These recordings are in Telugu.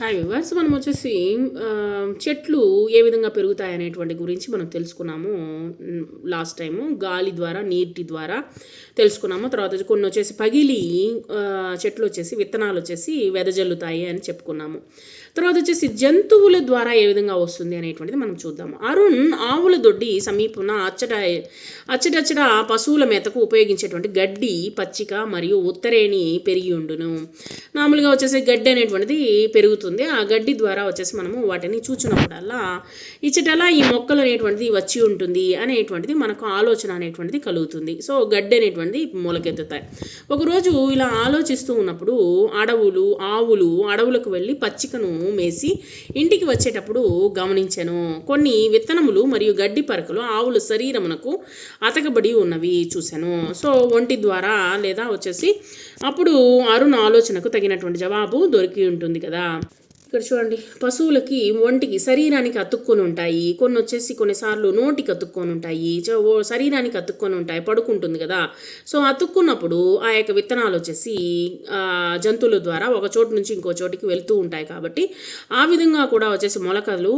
హాయ్ వివర్స్ మనం వచ్చేసి చెట్లు ఏ విధంగా పెరుగుతాయి అనేటువంటి గురించి మనం తెలుసుకున్నాము లాస్ట్ టైము గాలి ద్వారా నీటి ద్వారా తెలుసుకున్నాము. తర్వాత వచ్చి కొన్ని వచ్చేసి పగిలి చెట్లు వచ్చేసి విత్తనాలు వచ్చేసి వెదజల్లుతాయి అని చెప్పుకున్నాము. తర్వాత వచ్చేసి జంతువుల ద్వారా ఏ విధంగా వస్తుంది అనేటువంటిది మనం చూద్దాము. అరుణ్ ఆవుల దొడ్డి సమీపంలో అచ్చట అచ్చటచ్చట పశువుల మేతకు ఉపయోగించేటువంటి గడ్డి పచ్చిక మరియు ఉత్తరేణి పెరిగి ఉండును. మామూలుగా వచ్చేసి గడ్డి అనేటువంటిది పెరుగుతుంది. ఆ గడ్డి ద్వారా వచ్చేసి మనము వాటిని చూచినప్పుడల్లా ఇచ్చటలా ఈ మొక్కలు అనేటువంటిది వచ్చి ఉంటుంది అనేటువంటిది మనకు ఆలోచన అనేటువంటిది కలుగుతుంది. సో గడ్డి అనేటువంటిది మొలకెత్తుతాయి. ఒకరోజు ఇలా ఆలోచిస్తూ ఉన్నప్పుడు అడవులు ఆవులు అడవులకు వెళ్ళి పచ్చికను మేసి ఇంటికి వచ్చేటప్పుడు గమనించాను. కొన్ని విత్తనములు మరియు గడ్డి పరకలు ఆవుల శరీరమునకు అతకబడి ఉన్నవి చూశాను సో ఒంటి ద్వారా లేదా వచ్చేసి అప్పుడు అరుణ్ ఆలోచనకు తగినటువంటి జవాబు దొరికి ఉంటుంది కదా. ఇక్కడ చూడండి పశువులకి ఒంటికి శరీరానికి అతుక్కొని ఉంటాయి. కొన్ని వచ్చేసి కొన్నిసార్లు నోటికి అతుక్కొని ఉంటాయి. చ- ఓ శరీరానికి అతుక్కొని ఉంటాయి పడుకుంటుంది కదా. సో అతుక్కున్నప్పుడు ఆ యొక్క విత్తనాలు వచ్చేసి జంతువుల ద్వారా ఒక చోటు నుంచి ఇంకో చోటికి వెళ్తూ ఉంటాయి కాబట్టి ఆ విధంగా కూడా వచ్చేసి మొలకలు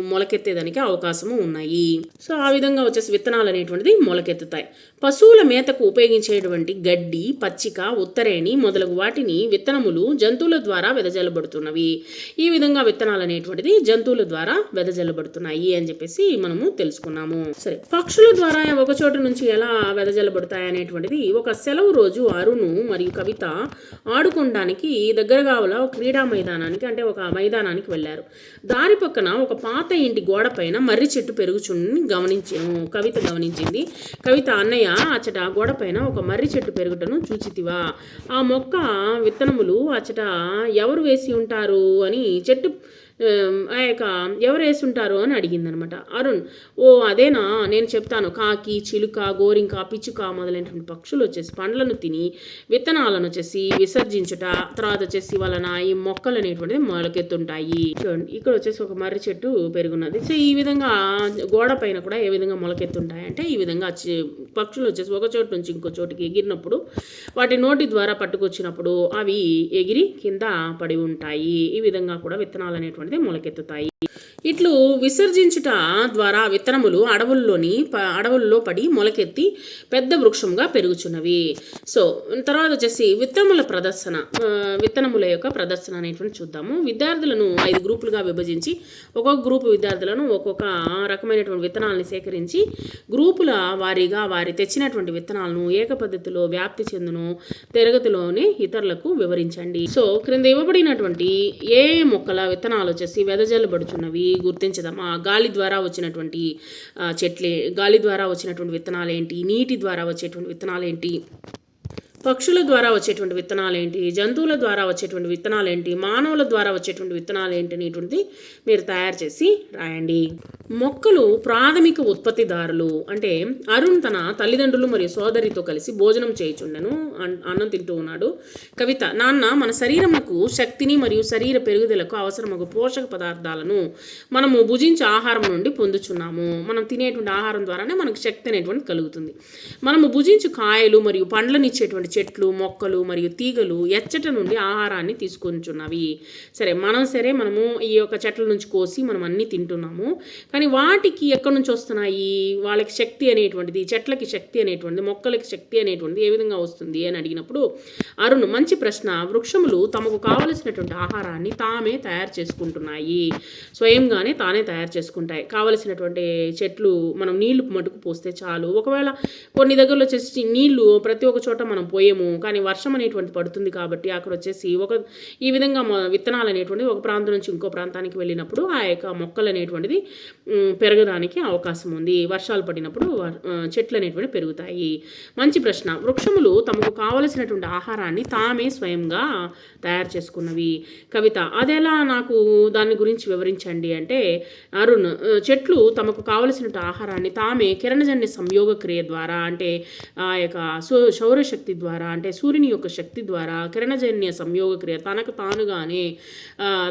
మొలకెత్తేదానికి అవకాశము ఉన్నాయి. సో ఆ విధంగా వచ్చేసి విత్తనాలు అనేటువంటిది మొలకెత్తుతాయి. పశువుల మేతకు ఉపయోగించేటువంటి గడ్డి పచ్చిక ఉత్తరేణి మొదలగు వాటిని విత్తనములు జంతువుల ద్వారా వెదజల్లబడుతున్నవి. ఈ విధంగా విత్తనాలు అనేటువంటిది జంతువుల ద్వారా వెదజల్లబడుతున్నాయి అని చెప్పేసి మనము తెలుసుకున్నాము. సరే పక్షుల ద్వారా ఒక చోట నుంచి ఎలా వెదజల్లబడతాయి అనేటువంటిది ఒక సెలవు రోజు అరుణు మరియు కవిత ఆడుకోవడానికి దగ్గరగా గల ఒక క్రీడా మైదానానికి అంటే ఒక మైదానానికి వెళ్ళారు. దారి పక్కన ఒక పాత ఇంటి గోడ పైన మర్రి చెట్టు పెరుగుచుని గమనించాము. కవిత గమనించింది. కవిత అన్నయ్య అచ్చట గోడ పైన ఒక మర్రి చెట్టు పెరుగుటను చూచితివా? ఆ మొక్క విత్తనములు అచ్చట ఎవరు వేసి ఉంటారు? అని చెట్టు ఆ యొక్క ఎవరు వేసుంటారు అని అడిగిందనమాట. అరుణ్ ఓ అదేనా? నేను చెప్తాను. కాకి చిలుక గోరింక పిచ్చుక మొదలైనటువంటి పక్షులు వచ్చేసి పండ్లను తిని విత్తనాలను వచ్చేసి విసర్జించుట తర్వాత వచ్చేసి వలన ఈ మొక్కలు అనేటువంటిది మొలకెత్తుంటాయి. చూడండి ఇక్కడ వచ్చేసి ఒక మర్రి చెట్టు పెరుగున్నది. సో ఈ విధంగా గోడ పైన కూడా ఏ విధంగా మొలకెత్తుంటాయి అంటే ఈ విధంగా పక్షులు వచ్చేసి ఒక చోటు నుంచి ఇంకో చోటుకి ఎగిరినప్పుడు వాటి నోటి ద్వారా పట్టుకొచ్చినప్పుడు అవి ఎగిరి కింద పడి ఉంటాయి. ఈ విధంగా కూడా విత్తనాలు పడితే మొలకెత్తుతాయి. ఇట్లు విసర్జించుట ద్వారా విత్తనములు అడవుల్లోని అడవుల్లో పడి మొలకెత్తి పెద్ద వృక్షంగా పెరుగుచున్నవి. సో తర్వాత వచ్చేసి విత్తనముల ప్రదర్శన విత్తనముల యొక్క ప్రదర్శన అనేటువంటి చూద్దాము. విద్యార్థులను ఐదు గ్రూపులుగా విభజించి ఒక్కొక్క గ్రూపు విద్యార్థులను ఒక్కొక్క రకమైనటువంటి విత్తనాలను సేకరించి గ్రూపుల వారీగా వారి తెచ్చినటువంటి విత్తనాలను ఏక పద్ధతిలో వ్యాప్తి చెందును తరగతిలోనే ఇతరులకు వివరించండి. సో క్రింద ఇవ్వబడినటువంటి ఏ మొక్కల విత్తనాలు వచ్చేసి వెదజల్లబడుచున్నవి గుర్తించదాం ఆ గాలి ద్వారా వచ్చినటువంటి చెట్లే గాలి ద్వారా వచ్చినటువంటి విత్తనాలు ఏంటి నీటి ద్వారా వచ్చేటువంటి విత్తనాలు ఏంటి పక్షుల ద్వారా వచ్చేటువంటి విత్తనాలు ఏంటి జంతువుల ద్వారా వచ్చేటువంటి విత్తనాలు ఏంటి మానవుల ద్వారా వచ్చేటువంటి విత్తనాలు ఏంటి అనేటువంటిది మీరు తయారు చేసి రాయండి. మొక్కలు ప్రాథమిక ఉత్పత్తిదారులు అంటే అరుణ్ తన తల్లిదండ్రులు మరియు సోదరితో కలిసి భోజనం చేయుచుండెను. అన్నం తింటూ ఉన్నాడు. కవిత నాన్న మన శరీరముకు శక్తిని మరియు శరీర పెరుగుదలకు అవసరమగు పోషక పదార్థాలను మనము భుజించే ఆహారం నుండి పొందుచున్నాము. మనం తినేటువంటి ఆహారం ద్వారానే మనకు శక్తి అనేటువంటి కలుగుతుంది. మనము భుజించు కాయలు మరియు పండ్లను ఇచ్చేటువంటి చెట్లు మొక్కలు మరియు తీగలు ఎచ్చట నుండి ఆహారాన్ని తీసుకొంచున్నవి సరే మనం సరే మనము ఈ యొక్క చెట్ల నుంచి కోసి మనం అన్నీ తింటున్నాము. కానీ వాటికి ఎక్కడి నుంచి వస్తున్నాయి? వాళ్ళకి శక్తి అనేటువంటిది చెట్లకి శక్తి అనేటువంటిది మొక్కలకి శక్తి అనేటువంటిది ఏ విధంగా వస్తుంది అని అడిగినప్పుడు అరుణ్ మంచి ప్రశ్న. వృక్షములు తమకు కావలసినటువంటి ఆహారాన్ని తామే తయారు చేసుకుంటున్నాయి. స్వయంగానే తానే తయారు చేసుకుంటాయి. కావలసినటువంటి చెట్లు మనం నీళ్ళు మటుకు పోస్తే చాలు. ఒకవేళ కొన్ని దగ్గరలో వచ్చేసి నీళ్ళు ప్రతి ఒక్క చోట మనం పోయేము కానీ వర్షం అనేటువంటి పడుతుంది కాబట్టి అక్కడ వచ్చేసి ఒక ఈ విధంగా విత్తనాలు అనేటువంటిది ఒక ప్రాంతం నుంచి ఇంకో ప్రాంతానికి వెళ్ళినప్పుడు ఆ యొక్క మొక్కలు అనేటువంటిది పెరగడానికి అవకాశం ఉంది. వర్షాలు పడినప్పుడు చెట్లు అనేటువంటి పెరుగుతాయి. మంచి ప్రశ్న. వృక్షములు తమకు కావలసినటువంటి ఆహారాన్ని తామే స్వయంగా తయారు చేసుకున్నవి. కవిత అదెలా నాకు దాని గురించి వివరించండి అంటే అరుణ్ చెట్లు తమకు కావలసినటువంటి ఆహారాన్ని తామే కిరణజన్య సంయోగ క్రియ ద్వారా అంటే ఆ యొక్క సౌ- సౌరశక్తి ద్వారా అంటే సూర్యుని యొక్క శక్తి ద్వారా కిరణజన్య సంయోగ క్రియ తనకు తానుగానే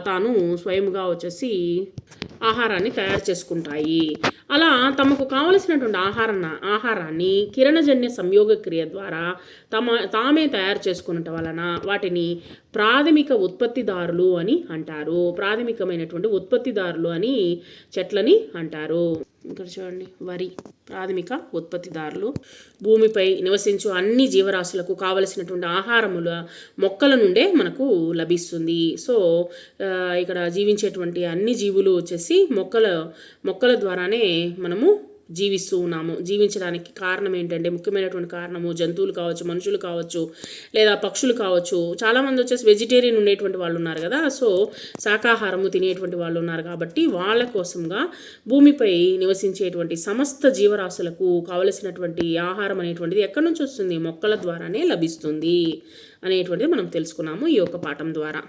తాను స్వయంగా వచ్చేసి ఆహారాన్ని తయారు చేసుకు చేసుకుంటాయి. అలా తమకు కావలసినటువంటి ఆహారాన్ని ఆహారాన్ని కిరణజన్య సంయోగ క్రియ ద్వారా తమ తామే తయారు చేసుకున్నట వలన వాటిని ప్రాథమిక ఉత్పత్తిదారులు అని అంటారు. ప్రాథమికమైనటువంటి ఉత్పత్తిదారులు అని చెట్లని అంటారు. ఇక్కడ చూడండి. వరి ప్రాథమిక ఉత్పత్తిదారులు. భూమిపై నివసించు అన్ని జీవరాశులకు కావలసినటువంటి ఆహారముల మొక్కల నుండే మనకు లభిస్తుంది. సో ఇక్కడ జీవించేటువంటి అన్ని జీవులు వచ్చేసి మొక్కల మొక్కల ద్వారానే మనము జీవిస్తూ ఉన్నాము. జీవించడానికి కారణం ఏంటంటే ముఖ్యమైనటువంటి కారణము జంతువులు కావచ్చు మనుషులు కావచ్చు లేదా పక్షులు కావచ్చు. చాలామంది వచ్చేసి వెజిటేరియన్ ఉండేటువంటి వాళ్ళు ఉన్నారు కదా. సో శాకాహారము తినేటువంటి వాళ్ళు ఉన్నారు కాబట్టి వాళ్ళ కోసంగా భూమిపై నివసించేటువంటి సమస్త జీవరాశులకు కావలసినటువంటి ఆహారం అనేటువంటిది ఎక్కడి నుంచి వస్తుంది? మొక్కల ద్వారానే లభిస్తుంది అనేటువంటిది మనం తెలుసుకున్నాము ఈ యొక్క పాఠం ద్వారా.